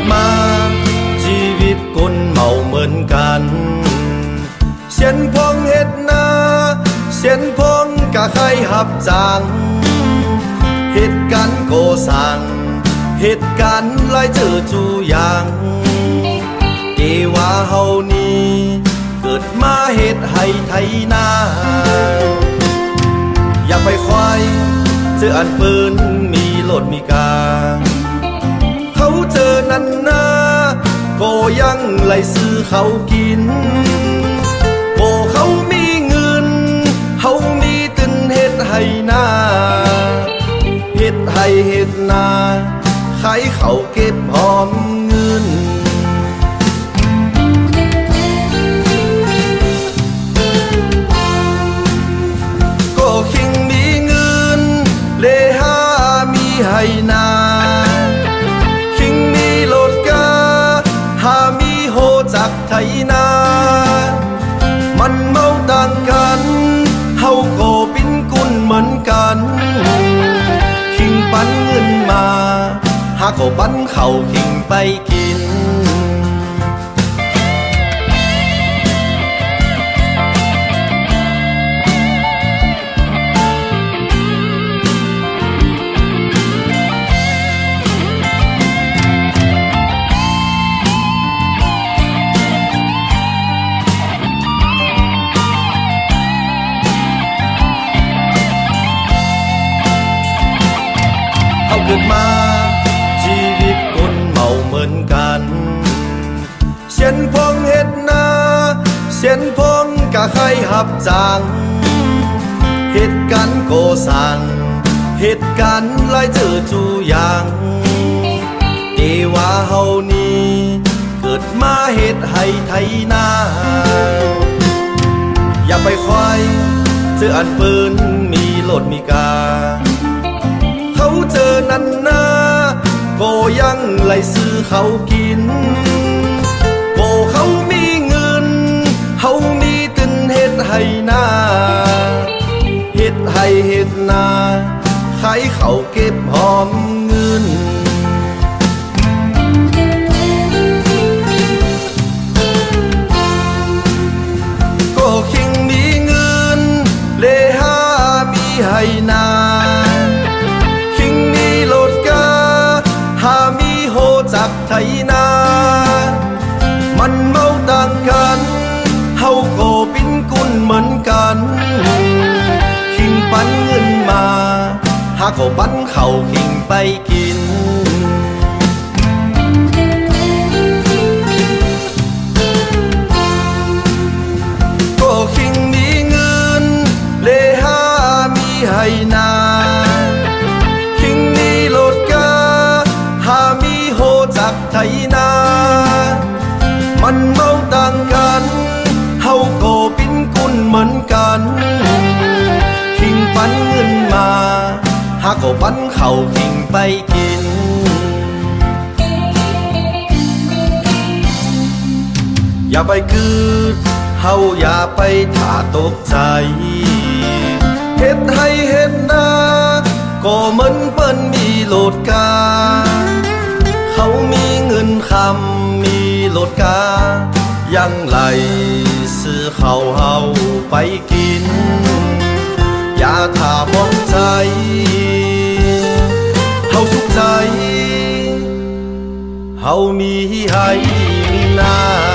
ดมา ชีวิตคนเมาเหมือนกันเสียนพองเห็ดนาเสียนพองกะไครหับจังเหตุการโกสังเหตุการณ์ลอยเจอจูยังเอว่าเฮานี้เกิดมาเหตุให้ไทยนาอย่าไปควายเจออันปืนมีโลดมีกา ยังไลซื้อเขากินโบเขามีเงินเขามีตึนเฮ็ดให้นาเฮ็ดให้เฮ็ดนาขายเขาเก็บหอมเงินก็คิงมีเงินเลหามีให้นา ไทยนา มันเมาต่างกัน เฮาโก็ปิ้นกุนเหมือนกัน คิงปันเงินมา หาก็ปันเขาคิงไปกิน กิดมา ชีวิตคนเมาเหมือนกันเสียนพงเฮ็ดนาเสียนพงกะใครหับจังเหตุการโกสั่งเหตุการลายเจอจูอย่างเอว่าเฮานี้เกิดมาเหตุให้ไทยนาอย่าไปควายเจออันปืนมีโลดมีกา เขาเจอนันนาก็ยังไหลซื้อเขากินก็เขามีเงินเขามีตึนเฮ็ดให้นาเฮ็ดให้เฮ็ดนาขายเขาเก็บหอมเงิน ไทนา มันเมาต่างกัน เฮาโกปิ้นกุนเหมือนกันคิงปันเงินมา หาก็ปันเข่าคิงไปกินก็คิงมีเงิน เลหามีให้นา ไทยนา มันเมาต่างกัน เฮาก็ปิ้นกุนเหมือนกันคิงปันเงินมา หาก็ปันเข่าคิงไปกินอย่าไปคืดเฮาอย่าไปถ่าตกใจ เฮ็ดให้เฮ็ดนาก็เหมือนเปิ้นมีโลดกาเขา กา ยังไหลซื้อเขาเฮาไปกิน อย่าถ่ามองใจเฮาสุขใจเฮามีให้มีนา